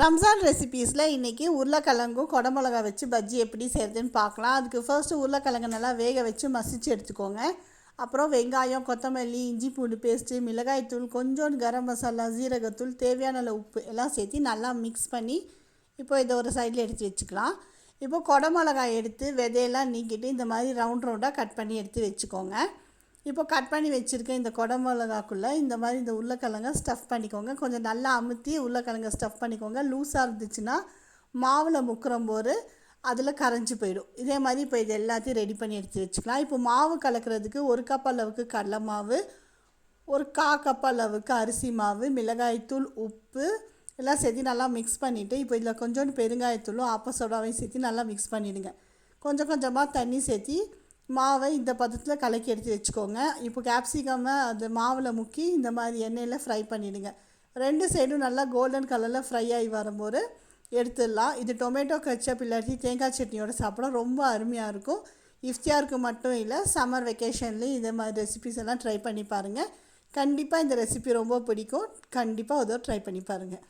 ரம்ஜான் ரெசிபீஸில் இன்றைக்கி உருளைக்கிழங்கும் குடமிளகா வச்சு பஜ்ஜி எப்படி செய்கிறதுன்னு பார்க்கலாம். அதுக்கு ஃபர்ஸ்ட்டு உருளைக்கிழங்கு நல்லா வேக வச்சு மசிச்சு எடுத்துக்கோங்க. அப்புறம் வெங்காயம் கொத்தமல்லி இஞ்சி பூண்டு பேஸ்ட்டு மிளகாய்த்தூள் கொஞ்சோண்டு கரம் மசாலா ஜீரகத்தூள் தேவையான அளவு உப்பு எல்லாம் சேர்த்து நல்லா மிக்ஸ் பண்ணி இப்போ இதை ஒரு சைடில் எடுத்து வச்சுக்கலாம். இப்போ கொடமிளகாய் எடுத்து விதையெல்லாம் நீக்கிட்டு இந்த மாதிரி ரவுண்ட் ரவுண்டாக கட் பண்ணி எடுத்து வச்சுக்கோங்க. இப்போ கட் பண்ணி வச்சுருக்கேன் இந்த குடமிளகாக்குள்ளே இந்த மாதிரி இந்த உருளைக்கிழங்க ஸ்டஃப் பண்ணிக்கோங்க. கொஞ்சம் நல்லா அமுத்தி உருளைக்கிழங்க ஸ்டஃப் பண்ணிக்கோங்க. லூஸாக இருந்துச்சுன்னா மாவில் முக்குறம் போது அதில் கரைஞ்சி போயிடும். இதே மாதிரி இப்போ இது எல்லாத்தையும் ரெடி பண்ணி எடுத்து வச்சுக்கலாம். இப்போ மாவு கலக்கிறதுக்கு ஒரு கப் அளவுக்கு கடலை மாவு ஒரு கா கப் அளவுக்கு அரிசி மாவு மிளகாய்த்தூள் உப்பு எல்லாம் சேர்த்து நல்லா மிக்ஸ் பண்ணிவிட்டு இப்போ இதில் கொஞ்சோண்டு பெருங்காயத்தூளும் ஆப்ப சோடாவையும் சேர்த்து நல்லா மிக்ஸ் பண்ணிவிடுங்க கொஞ்சம் கொஞ்சமாக தண்ணி சேர்த்தி மாவை இந்த பதத்தில் கலக்கி எடுத்து வச்சுக்கோங்க. இப்போ கேப்சிகம்மை அந்த மாவில் முக்கி இந்த மாதிரி எண்ணெயில் ஃப்ரை பண்ணிவிடுங்க ரெண்டு சைடும் நல்லா கோல்டன் கலரில் ஃப்ரை ஆகி வரும்போது எடுத்துடலாம். இது டொமேட்டோ கச்சப் இல்லாட்டி தேங்காய் சட்னியோட சாப்பிட ரொம்ப அருமையாக இருக்கும். இஃப்தியாருக்கு மட்டும் இல்லை சம்மர் வெக்கேஷன்லேயும் இதே மாதிரி ரெசிபிஸ் எல்லாம் ட்ரை பண்ணி பாருங்கள் கண்டிப்பாக இந்த ரெசிபி ரொம்ப பிடிக்கும். கண்டிப்பாக அதோ ட்ரை பண்ணி பாருங்கள்